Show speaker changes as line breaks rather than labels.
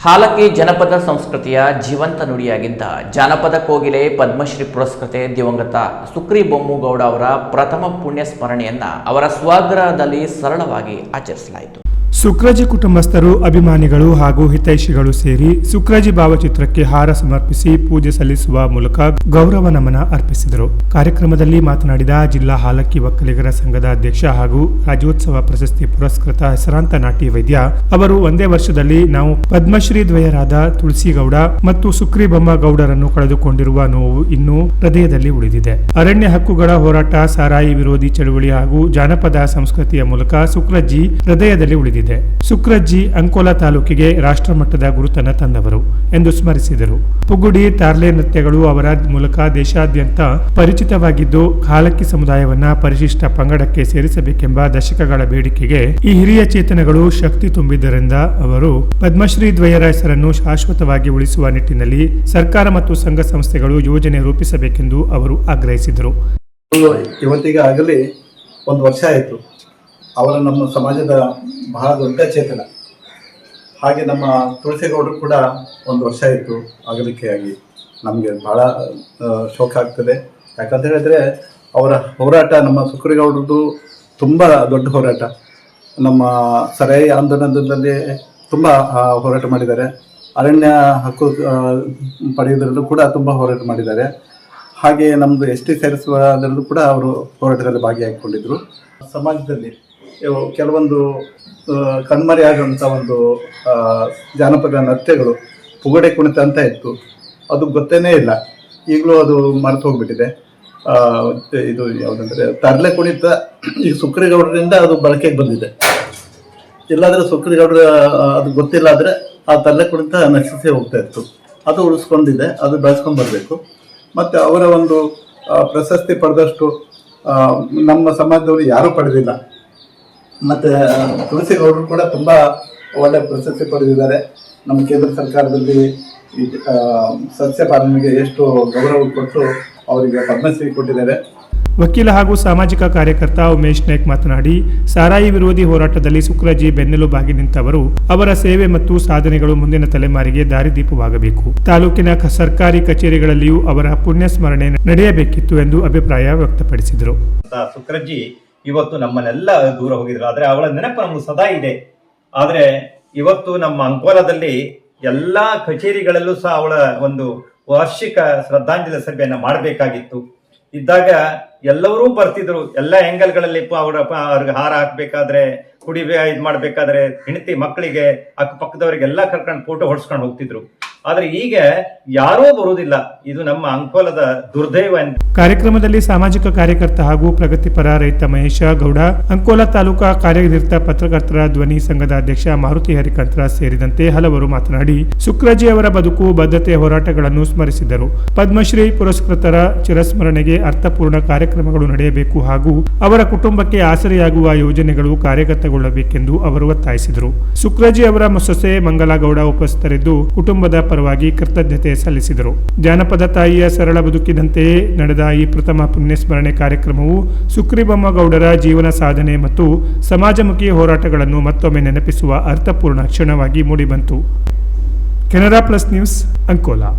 ಹಾಲಕ್ಕಿ ಜನಪದ ಸಂಸ್ಕೃತಿಯ ಜೀವಂತ ನುಡಿಯಾಗಿದ್ದ ಜಾನಪದ ಕೋಗಿಲೆ ಪದ್ಮಶ್ರೀ ಪುರಸ್ಕೃತೆ ದಿವಂಗತ ಸುಕ್ರಿ ಬೊಮ್ಮುಗೌಡ ಅವರ ಪ್ರಥಮ ಪುಣ್ಯ ಸ್ಮರಣೆಯನ್ನ ಅವರ ಸ್ವಗ್ರಹದಲ್ಲಿ ಸರಳವಾಗಿ ಆಚರಿಸಲಾಯಿತು.
ಸುಕ್ರಜಿ ಕುಟುಂಬಸ್ಥರು, ಅಭಿಮಾನಿಗಳು ಹಾಗೂ ಹಿತೈಷಿಗಳು ಸೇರಿ ಸುಕ್ರಜಿ ಭಾವಚಿತ್ರಕ್ಕೆ ಹಾರ ಸಮರ್ಪಿಸಿ ಪೂಜೆ ಸಲ್ಲಿಸುವ ಮೂಲಕ ಗೌರವ ನಮನ ಅರ್ಪಿಸಿದರು. ಕಾರ್ಯಕ್ರಮದಲ್ಲಿ ಮಾತನಾಡಿದ ಜಿಲ್ಲಾ ಹಾಲಕ್ಕಿ ಒಕ್ಕಲಿಗರ ಸಂಘದ ಅಧ್ಯಕ್ಷ ಹಾಗೂ ರಾಜ್ಯೋತ್ಸವ ಪ್ರಶಸ್ತಿ ಪುರಸ್ಕೃತ ಹೆಸರಾಂತ ನಾಟಿ ವೈದ್ಯ ಅವರು ಒಂದೇ ವರ್ಷದಲ್ಲಿ ನಾವು ಪದ್ಮಶ್ರೀ ದ್ವಯರಾದ ತುಳಸಿಗೌಡ ಮತ್ತು ಸುಕ್ರಿಬೊಮ್ಮ ಗೌಡರನ್ನು ಕಳೆದುಕೊಂಡಿರುವ ನೋವು ಇನ್ನೂ ಹೃದಯದಲ್ಲಿ ಉಳಿದಿದೆ. ಅರಣ್ಯ ಹಕ್ಕುಗಳ ಹೋರಾಟ, ಸಾರಾಯಿ ವಿರೋಧಿ ಚಳುವಳಿ ಹಾಗೂ ಜಾನಪದ ಸಂಸ್ಕೃತಿಯ ಮೂಲಕ ಸುಕ್ರಜ್ಜಿ ಹೃದಯದಲ್ಲಿ ಉಳಿದಿದೆ. ಸುಕ್ರಜ್ಜಿ ಅಂಕೋಲಾ ತಾಲೂಕಿಗೆ ರಾಷ್ಟ್ರಮಟ್ಟದ ಗುರುತನ ತಂದವರು ಎಂದು ಸ್ಮರಿಸಿದರು. ಪುಗುಡಿ, ತಾರ್ಲೆ ನೃತ್ಯಗಳು ಅವರ ಮೂಲಕ ದೇಶಾದ್ಯಂತ ಪರಿಚಿತವಾಗಿದ್ದು, ಕಾಲಕ್ಕಿ ಸಮುದಾಯವನ್ನ ಪರಿಶಿಷ್ಟ ಪಂಗಡಕ್ಕೆ ಸೇರಿಸಬೇಕೆಂಬ ದಶಕಗಳ ಬೇಡಿಕೆಗೆ ಈ ಹಿರಿಯ ಚೇತನಗಳು ಶಕ್ತಿ ತುಂಬಿದ್ದರಿಂದ ಅವರು ಪದ್ಮಶ್ರೀ ದ್ವಯರ ಹೆಸರನ್ನು ಶಾಶ್ವತವಾಗಿ ಉಳಿಸುವ ನಿಟ್ಟಿನಲ್ಲಿ ಸರ್ಕಾರ ಮತ್ತು ಸಂಘ ಸಂಸ್ಥೆಗಳು ಯೋಜನೆ ರೂಪಿಸಬೇಕೆಂದು ಅವರು ಆಗ್ರಹಿಸಿದರು.
ಇವತ್ತಿಗೆ ಆಗಲಿ ಒಂದು ವರ್ಷ ಆಯಿತು. ಅವರ ನಮ್ಮ ಸಮಾಜದ ಬಹಳ ದೊಡ್ಡ ಚೇತನ. ಹಾಗೆ ನಮ್ಮ ತುಳಸಿಗೌಡರು ಕೂಡ ಒಂದು ವರ್ಷ ಇತ್ತು ಆಗಲಿಕ್ಕೆ ಆಗಿ ನಮಗೆ ಆ, ಶೋಕ ಆಗ್ತದೆ. ಯಾಕಂತ ಹೇಳಿದ್ರೆ ಅವರ ಹೋರಾಟ ನಮ್ಮ ಸುಕ್ರಿಗೌಡರದು ತುಂಬ ದೊಡ್ಡ ಹೋರಾಟ. ನಮ್ಮ ಸರೈ ಆಂದೋಲನದಲ್ಲಿ ತುಂಬ ಹೋರಾಟ ಮಾಡಿದ್ದಾರೆ. ಅರಣ್ಯ ಹಕ್ಕು ಪಡೆಯುವುದರಲ್ಲೂ ಕೂಡ ತುಂಬ ಹೋರಾಟ ಮಾಡಿದ್ದಾರೆ. ಹಾಗೆ ನಮ್ಮದು ಎಸ್ ಟಿ ಸೇರಿಸುವುದರಲ್ಲೂ ಕೂಡ ಅವರು ಹೋರಾಟದಲ್ಲಿ ಭಾಗಿಯಾಗಿಕೊಂಡಿದ್ದರು ಸಮಾಜದಲ್ಲಿ ಕೆಲವೊಂದು ಕಣ್ಮರೆಯಾದಂಥ ಒಂದು ಜಾನಪದ ನೃತ್ಯಗಳು ಪುಗಡೆ ಕುಣಿತ ಅಂತ ಇತ್ತು. ಅದು ಗೊತ್ತೇನೇ ಇಲ್ಲ. ಈಗಲೂ ಅದು ಮರೆತು ಹೋಗ್ಬಿಟ್ಟಿದೆ. ಇದು ಯಾವುದಂದ್ರೆ, ತರಲೆ ಕುಣಿತ ಈ ಸುಕ್ರಿಗೌಡರಿಂದ ಅದು ಬಳಕೆಗೆ ಬಂದಿದೆ. ಇಲ್ಲಾದರೆ ಸುಕ್ರಿಗೌಡರ ಅದು ಗೊತ್ತಿಲ್ಲ ಆದರೆ ಆ ತರಲೆ ಕುಣಿತ ನಶಿಸಿ ಹೋಗ್ತಾ ಇತ್ತು. ಅದು ಉಳಿಸ್ಕೊಂಡಿದೆ, ಅದು ಬೆಳೆಸ್ಕೊಂಡು ಬರಬೇಕು. ಮತ್ತು ಅವರ ಒಂದು ಪ್ರಶಸ್ತಿ ಪಡೆದಷ್ಟು ನಮ್ಮ ಸಮಾಜದವರು ಯಾರೂ ಪಡೆದಿಲ್ಲ. ಮತ್ತು ತುಳಸಿಗೌಡರು ಕೂಡ ತುಂಬ ಒಳ್ಳೆ ಪ್ರಶಸ್ತಿ ಪಡೆದಿದ್ದಾರೆ. ನಮ್ಮ ಕೇಂದ್ರ ಸರ್ಕಾರದಲ್ಲಿ ಈ ಸಸ್ಯ ಪಾಲನೆಗೆ ಎಷ್ಟು ಗೌರವ ಕೊಟ್ಟು ಅವರಿಗೆ ಪದ್ಮಶ್ರೀ ಕೊಟ್ಟಿದ್ದಾರೆ.
ವಕೀಲ ಹಾಗೂ ಸಾಮಾಜಿಕ ಕಾರ್ಯಕರ್ತ ಉಮೇಶ್ ನಾಯ್ಕ್ ಮಾತನಾಡಿ ಸಾರಾಯಿ ವಿರೋಧಿ ಹೋರಾಟದಲ್ಲಿ ಸುಕ್ರಜಿ ಬೆನ್ನೆಲುಬಾಗಿ ನಿಂತವರು ಅವರ ಸೇವೆ ಮತ್ತು ಸಾಧನೆಗಳು ಮುಂದಿನ ತಲೆಮಾರಿಗೆ ದಾರಿದೀಪವಾಗಬೇಕು. ತಾಲೂಕಿನ ಕ- ಸರ್ಕಾರಿ ಕಚೇರಿಗಳಲ್ಲಿಯೂ ಅವರ ಪುಣ್ಯ ಸ್ಮರಣೆ ನಡೆಯಬೇಕಿತ್ತು ಎಂದು ಅಭಿಪ್ರಾಯ ವ್ಯಕ್ತಪಡಿಸಿದರು.
ಸುಕ್ರಜಿ ಇವತ್ತು ನಮ್ಮನ್ನೆಲ್ಲ ದೂರ ಹೋಗಿದ್ರು ಆದ್ರೆ ಅವಳ ನೆನಪು ನಮ್ಗೆ ಸದಾ ಇದೆ. ಆದ್ರೆ ಇವತ್ತು ನಮ್ಮ ಅಂಕೋಲಾದಲ್ಲಿ ಎಲ್ಲಾ ಕಚೇರಿಗಳಲ್ಲೂ ಸಹ ಅವಳ ಒಂದು ವಾರ್ಷಿಕ ಶ್ರದ್ಧಾಂಜಲಿ ಸಭೆಯನ್ನು ಮಾಡಬೇಕಾಗಿತ್ತು. ಇದ್ದಾಗ ಎಲ್ಲರೂ ಬರ್ತಿದ್ರು. ಎಲ್ಲ ಆಂಗಲ್ಗಳಲ್ಲಿ ಅವರ ಅವ್ರಿಗೆ ಹಾರ ಹಾಕ್ಬೇಕಾದ್ರೆ, ಕುಡಿಬೇ ಇದು ಮಾಡ್ಬೇಕಾದ್ರೆ, ಹೆಂಡತಿ ಮಕ್ಕಳಿಗೆ, ಅಕ್ಕಪಕ್ಕದವರಿಗೆಲ್ಲ ಕರ್ಕೊಂಡು ಫೋಟೋ ಹೊಡ್ಸ್ಕೊಂಡು ಹೋಗ್ತಿದ್ರು. ಆದ್ರೆ ಈಗ ಯಾರೂ ಬರುವುದಿಲ್ಲ. ಇದು ನಮ್ಮ ಅಂಕೋಲದ ದುರ್ದೈವ
ಕಾರ್ಯಕ್ರಮದಲ್ಲಿ ಸಾಮಾಜಿಕ ಕಾರ್ಯಕರ್ತ ಹಾಗೂ ಪ್ರಗತಿಪರ ರೈತ ಮಹೇಶ ಗೌಡ, ಅಂಕೋಲ ತಾಲೂಕಾ ಕಾರ್ಯನಿರತ ಪತ್ರಕರ್ತರ ಧ್ವನಿ ಸಂಘದ ಅಧ್ಯಕ್ಷ ಮಾರುತಿ ಹರಿಕಂತ್ರ ಸೇರಿದಂತೆ ಹಲವರು ಮಾತನಾಡಿ ಶುಕ್ರಜಿ ಅವರ ಬದುಕು, ಬದ್ಧತೆ ಹೋರಾಟಗಳನ್ನು ಸ್ಮರಿಸಿದರು. ಪದ್ಮಶ್ರೀ ಪುರಸ್ಕೃತರ ಚಿರಸ್ಮರಣೆಗೆ ಅರ್ಥಪೂರ್ಣ ಕಾರ್ಯಕ್ರಮಗಳು ನಡೆಯಬೇಕು ಹಾಗೂ ಅವರ ಕುಟುಂಬಕ್ಕೆ ಆಸರೆಯಾಗುವ ಯೋಜನೆಗಳು ಕಾರ್ಯಗತಗೊಳ್ಳಬೇಕೆಂದು ಅವರು ಒತ್ತಾಯಿಸಿದರು. ಶುಕ್ರಜಿ ಅವರ ಸೊಸೆ ಮಂಗಲಗೌಡ ಉಪಸ್ಥಿತರಿದ್ದು, ಕುಟುಂಬದ ಪರವಾಗಿ ಕೃತಜ್ಞತೆ ಸಲ್ಲಿಸಿದರು. ಜಾನಪದ ತಾಯಿಯ ಸರಳ ಬದುಕಿನಂತೆಯೇ ನಡೆದ ಈ ಪ್ರಥಮ ಪುಣ್ಯಸ್ಮರಣೆ ಕಾರ್ಯಕ್ರಮವು ಸುಕ್ರಿಬೊಮ್ಮಗೌಡರ ಜೀವನ ಸಾಧನೆ ಮತ್ತು ಸಮಾಜಮುಖಿ ಹೋರಾಟಗಳನ್ನು ಮತ್ತೊಮ್ಮೆ ನೆನಪಿಸುವ ಅರ್ಥಪೂರ್ಣ ಕ್ಷಣವಾಗಿ ಮೂಡಿಬಂತು. Canara plus news Ankola.